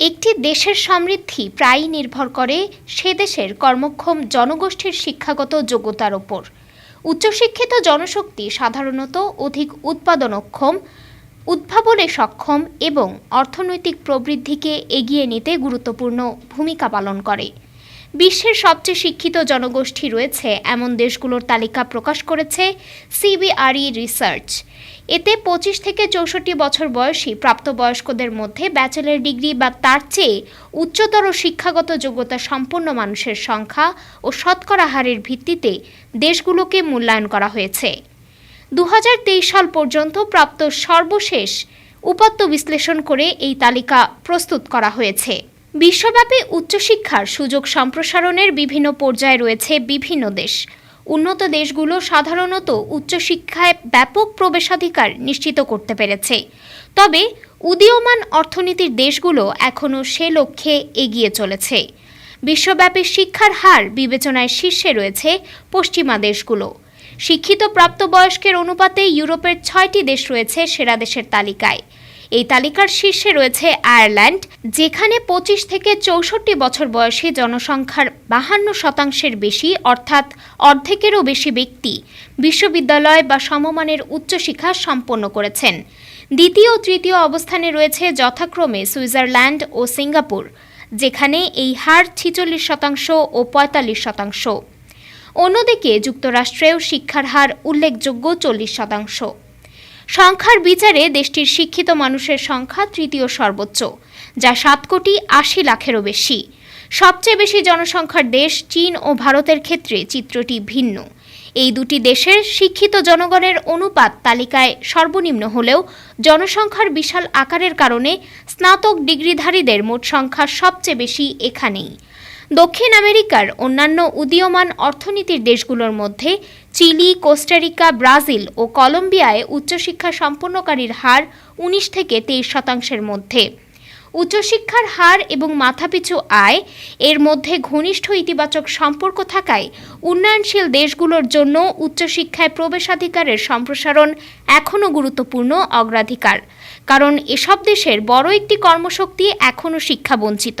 একটি দেশের সমৃদ্ধি প্রায়ই নির্ভর করে সে দেশের কর্মক্ষম জনগোষ্ঠীর শিক্ষাগত যোগ্যতার ওপর। উচ্চশিক্ষিত জনশক্তি সাধারণত অধিক উৎপাদনক্ষম, উদ্ভাবনে সক্ষম এবং অর্থনৈতিক প্রবৃদ্ধিকে এগিয়ে নিতে গুরুত্বপূর্ণ ভূমিকা পালন করে। বিশ্বের সবচেয়ে শিক্ষিত জনগোষ্ঠী রয়েছে, এমন দেশগুলোর তালিকা প্রকাশ করেছে সিবিআরই রিসার্চ। এতে পঁচিশ থেকে চৌষট্টি বছর বয়সী প্রাপ্তবয়স্কদের মধ্যে ব্যাচেলর ডিগ্রি বা তার চেয়ে উচ্চতর শিক্ষাগত যোগ্যতা সম্পন্ন মানুষের সংখ্যা ও শতকরা হারের ভিত্তিতে দেশগুলোকে মূল্যায়ন করা হয়েছে। দু হাজার তেইশ সাল পর্যন্ত প্রাপ্ত সর্বশেষ উপাত্ত বিশ্লেষণ করে এই তালিকা প্রস্তুত করা হয়েছে। বিশ্বব্যাপী উচ্চশিক্ষার সুযোগ সম্প্রসারণের বিভিন্ন পর্যায়ে রয়েছে বিভিন্ন দেশ। উন্নত দেশগুলো সাধারণত উচ্চশিক্ষায় ব্যাপক প্রবেশাধিকার নিশ্চিত করতে পেরেছে। তবে উদীয়মান অর্থনীতির দেশগুলো এখনও সে লক্ষ্যে এগিয়ে চলেছে। বিশ্বব্যাপী শিক্ষার হার বিবেচনায় শীর্ষে রয়েছে পশ্চিমা দেশগুলো। শিক্ষিত প্রাপ্তবয়স্কের অনুপাতে ইউরোপের ছয়টি দেশ রয়েছে সেরা দেশের তালিকায়। এই তালিকার শীর্ষে রয়েছে আয়ারল্যান্ড, যেখানে পঁচিশ থেকে চৌষট্টি বছর বয়সী জনসংখ্যার বাহান্ন শতাংশের বেশি, অর্থাৎ অর্ধেকেরও বেশি ব্যক্তি বিশ্ববিদ্যালয় বা সমমানের উচ্চশিক্ষা সম্পন্ন করেছেন। দ্বিতীয় ও তৃতীয় অবস্থানে রয়েছে যথাক্রমে সুইজারল্যান্ড ও সিঙ্গাপুর, যেখানে এই হার ছিচল্লিশ শতাংশ ও পঁয়তাল্লিশ শতাংশ। অন্যদিকে যুক্তরাষ্ট্রেও শিক্ষার হার উল্লেখযোগ্য চল্লিশ শতাংশ। সংখ্যার বিচারে দেশটির শিক্ষিত মানুষের সংখ্যা তৃতীয় সর্বোচ্চ, যা সাত কোটি আশি লাখেরও বেশি। সবচেয়ে বেশি জনসংখ্যার দেশ চীন ও ভারতের ক্ষেত্রে চিত্রটি ভিন্ন। এই দুটি দেশের শিক্ষিত জনগণের অনুপাত তালিকায় সর্বনিম্ন হলেও জনসংখ্যার বিশাল আকারের কারণে স্নাতক ডিগ্রিধারীদের মোট সংখ্যা সবচেয়ে বেশি এখানেই। দক্ষিণ আমেরিকার অন্যান্য উদীয়মান অর্থনীতির দেশগুলোর মধ্যে চিলি, কোস্টারিকা, ব্রাজিল ও কলম্বিয়ায় উচ্চশিক্ষা সম্পন্নকারীর হার উনিশ থেকে তেইশ শতাংশের মধ্যে। উচ্চশিক্ষার হার এবং মাথাপিছু আয় এর মধ্যে ঘনিষ্ঠ ইতিবাচক সম্পর্ক থাকায় উন্নয়নশীল দেশগুলোর জন্য উচ্চশিক্ষায় প্রবেশাধিকারের সম্প্রসারণ এখনও গুরুত্বপূর্ণ অগ্রাধিকার। কারণ এসব দেশের বড় একটি কর্মশক্তি এখনও শিক্ষাবঞ্চিত।